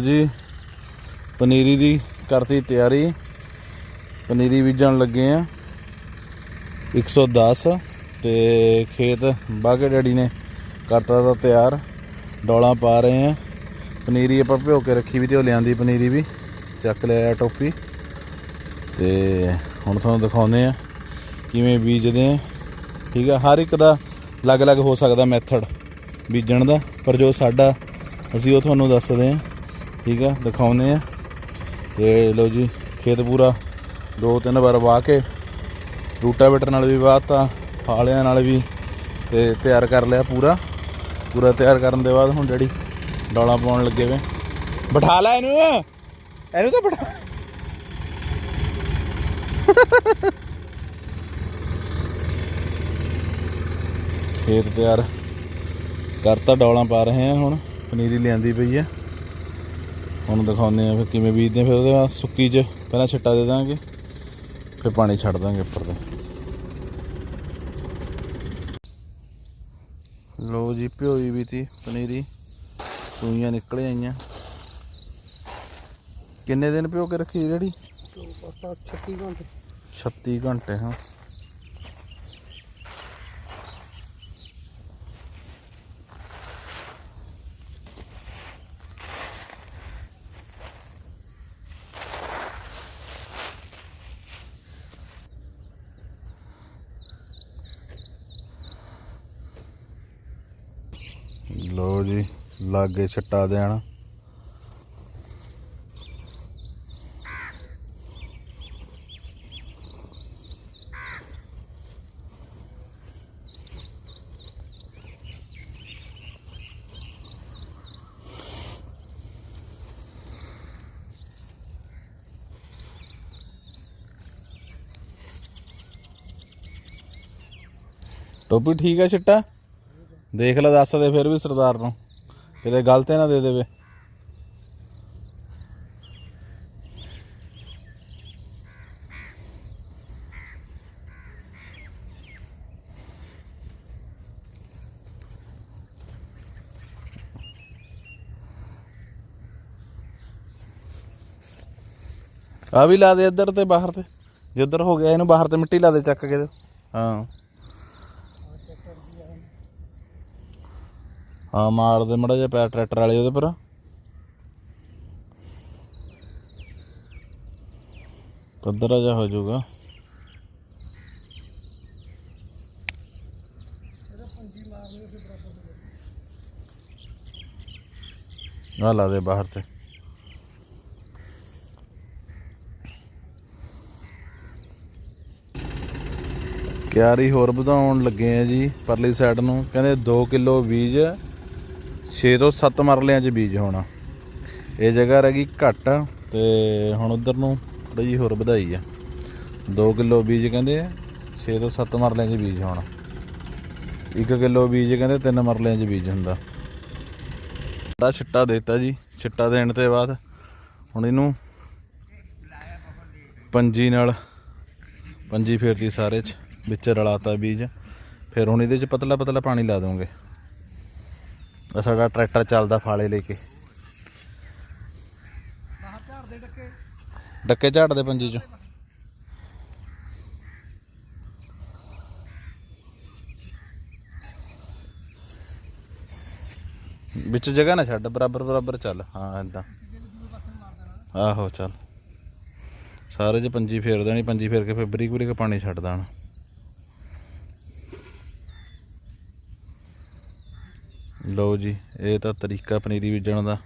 ਜੀ, ਪਨੀਰੀ ਦੀ ਕਰਤੀ ਤਿਆਰੀ। ਪਨੀਰੀ ਬੀਜਣ ਲੱਗੇ ਆ। 110 ਤੇ ਖੇਤ ਬਾਗੇ ਡੈਡੀ ਨੇ ਕਰਤਾ ਦਾ ਤਿਆਰ। ਡੋਲਾਂ ਪਾ ਰਹੇ ਆ। ਪਨੀਰੀ ਆਪਾਂ ਭਿਓ ਕੇ ਰੱਖੀ ਵੀ ਤੇ ਉਹ ਲਿਆਂਦੀ ਪਨੀਰੀ ਵੀ। ਚੱਕ ਲਿਆ ਟੋਪੀ। ਤੇ ਹੁਣ ਤੁਹਾਨੂੰ ਦਿਖਾਉਂਦੇ ਆ ਕਿਵੇਂ ਬੀਜਦੇ ਆ। ਠੀਕ ਆ, ਹਰ ਇੱਕ ਦਾ ਅਲੱਗ-ਅਲੱਗ ਹੋ ਸਕਦਾ ਮੈਥਡ ਬੀਜਣ ਦਾ। ਪਰ ਜੋ ਸਾਡਾ, ਅਸੀਂ ਉਹ ਤੁਹਾਨੂੰ ਦੱਸਦੇ ਆ। ਠੀਕ ਆ, ਦਿਖਾਉਂਦੇ ਆ। ਤੇ ਲੋ ਜੀ, ਖੇਤ ਪੂਰਾ ਦੋ ਤਿੰਨ ਵਾਰ ਵਾਹ ਕੇ ਰੂਟਾਵੇਟਰ ਨਾਲ ਵੀ ਵਾਹਤਾ, ਫਾਲਿਆਂ ਨਾਲ ਵੀ, ਤੇ ਤਿਆਰ ਕਰ ਲਿਆ ਪੂਰਾ। ਪੂਰਾ ਤਿਆਰ ਕਰਨ ਦੇ ਬਾਅਦ ਹੁਣ ਡੈਡੀ ਡੋਲਾ ਪਾਉਣ ਲੱਗੇ ਵੇ। ਬਿਠਾ ਲੈ ਇਹਨੂੰ। ਇਹਨੂੰ ਤਾਂ ਬਿਠਾ। ਖੇਤ ਤਿਆਰ ਕਰਤਾ, ਡੋਲਾਂ ਪਾ ਰਹੇ ਆ ਹੁਣ। ਪਨੀਰੀ ਲਿਆਂਦੀ ਪਈ ਆ। ਹੁਣ ਦਿਖਾਉਂਦੇ ਆ ਫਿਰ ਕਿਵੇਂ ਬੀਜਦੇ ਆ ਫਿਰ ਉਹਦੇ ਬਾਅਦ ਸੁੱਕੀ 'ਚ ਪਹਿਲਾਂ ਛਿੱਟਾ ਦੇ ਦਾਂਗੇ ਫਿਰ ਪਾਣੀ ਛੱਡ ਦਾਂਗੇ ਉੱਪਰ ਤੇ। ਲੋ ਜੀ ਭਿਓਈ ਵੀ ਤੀ ਪਨੀਰੀ। ਸੂਈਆਂ ਨਿਕਲ ਆਈਆਂ। ਕਿੰਨੇ ਦਿਨ ਭਿਓ ਕੇ ਰੱਖੀ ਜਿਹੜੀ? 36 ਘੰਟੇ। 36 ਘੰਟੇ ਹਾਂ। ਲੋ ਜੀ ਲਾਗੇ ਛੱਟਾ ਦੇਣਾ। ਟੋਪੀ ਠੀਕ ਆ ਛਿੱਟਾ ਦੇਖ ਲੈ ਦੱਸ ਦੇ ਫਿਰ ਵੀ ਸਰਦਾਰ ਨੂੰ। ਕਿਤੇ ਗਲਤ ਨਾ ਦੇ ਦੇਵੇ। ਆ ਵੀ ਲਾ ਦੇ ਇੱਧਰ ਤੇ ਬਾਹਰ ਤੇ। ਜਿੱਧਰ ਹੋ ਗਿਆ, ਇਹਨੂੰ ਬਾਹਰ ਤੇ ਮਿੱਟੀ ਲਾ ਦੇ ਚੱਕ ਕੇ ਤੇ। ਹਾਂ। ਹਾਂ, ਮਾਰ ਦੇ ਮੜਾ ਜਿਹਾ ਪੈਰ ਟਰੈਕਟਰ ਵਾਲੇ ਉਹਦੇ ਪਰ। ਪੱਧਰਾ ਜਿਹਾ ਹੋ ਜਾਊਗਾ। ਆ ਲਾ ਦੇ ਬਾਹਰ ਤੇ। ਕਿਆਰੀ ਹੋਰ ਵਧਾਉਣ ਲੱਗੇ ਆ ਜੀ ਪਰਲੀ ਸਾਈਡ ਨੂੰ। ਕਹਿੰਦੇ 2 ਕਿਲੋ ਬੀਜ 6 ਤੋਂ 7 ਮਰਲਿਆਂ 'ਚ ਬੀਜ ਹੋਣਾ। ਇਹ ਜਗ੍ਹਾ ਰਹਿ ਗਈ ਘੱਟ, ਤੇ ਹੁਣ ਉਧਰ ਨੂੰ ਥੋੜੀ ਜੀ ਹੋਰ ਵਧਾਈ ਆ। 2 ਕਿਲੋ ਬੀਜ ਕਹਿੰਦੇ 6 ਤੋਂ 7 ਮਰਲਿਆਂ 'ਚ ਬੀਜ ਹੋਣਾ। 1 ਕਿਲੋ ਬੀਜ ਕਹਿੰਦੇ 3 ਮਰਲਿਆਂ 'ਚ ਬੀਜ ਹੁੰਦਾ। ਦਾ ਛਿੱਟਾ ਦੇਤਾ ਜੀ, ਛਿੱਟਾ ਦੇਣ ਤੇ ਬਾਅਦ ਹੁਣ ਇਹਨੂੰ ਪੰਜੀ ਨਾਲ, ਪੰਜੀ ਫੇਰਤੀ ਸਾਰੇ 'ਚ, ਵਿੱਚ ਰਲਾਤਾ ਬੀਜ। ਫਿਰ ਹੁਣ ਇਹਦੇ 'ਚ ਪਤਲਾ ਪਤਲਾ ਪਾਣੀ ਲਾ ਦੋਗੇ ਆ ਸਾਡਾ ਟਰੈਕਟਰ ਚੱਲਦਾ ਫਾਲੇ ਲੈ ਕੇ। ਬਾਹਰ ਝਾੜ ਦੇ ਡੱਕੇ ਡੱਕੇ ਝਾੜਦੇ ਪੰਜੀ ਚੋਂ। ਵਿੱਚ ਜਗ੍ਹਾ ਨਾ ਛੱਡ, ਬਰਾਬਰ ਬਰਾਬਰ ਚੱਲ। ਹਾਂ, ਏਦਾਂ। ਆਹੋ, ਚੱਲ। ਸਾਰੇ ਜੇ ਪੰਜੀ ਫੇਰ ਦੇਣੀ, ਪੰਜੀ ਫੇਰ ਕੇ ਫਿਰ ਬਰੀਕ ਬਰੀਕ ਪਾਣੀ ਛੱਡ ਦੇਣਾ। ਲਓ ਜੀ ਇਹ ਤਾਂ ਤਰੀਕਾ ਪਨੀਰੀ ਬੀਜਣ ਦਾ।